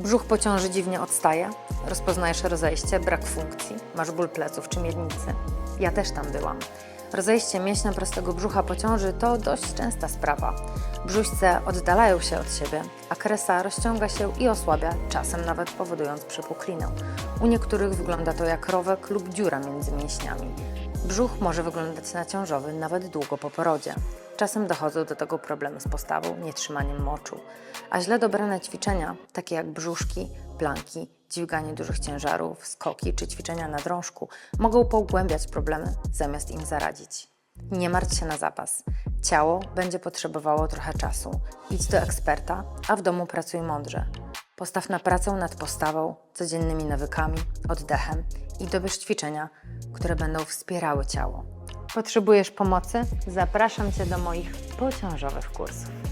Brzuch po ciąży dziwnie odstaje, rozpoznajesz rozejście, brak funkcji, masz ból pleców czy miednicy. Ja też tam byłam. Rozejście mięśnia prostego brzucha po ciąży to dość częsta sprawa. Brzuśce oddalają się od siebie, a kresa rozciąga się i osłabia, czasem nawet powodując przepuklinę. U niektórych wygląda to jak rowek lub dziura między mięśniami. Brzuch może wyglądać na ciążowy nawet długo po porodzie. Czasem dochodzą do tego problemy z postawą, nietrzymaniem moczu. A źle dobrane ćwiczenia, takie jak brzuszki, planki, dźwiganie dużych ciężarów, skoki czy ćwiczenia na drążku, mogą pogłębiać problemy zamiast im zaradzić. Nie martw się na zapas. Ciało będzie potrzebowało trochę czasu. Idź do eksperta, a w domu pracuj mądrze. Postaw na pracę nad postawą, codziennymi nawykami, oddechem i dobierz ćwiczenia, które będą wspierały ciało. Potrzebujesz pomocy? Zapraszam Cię do moich pociążowych kursów.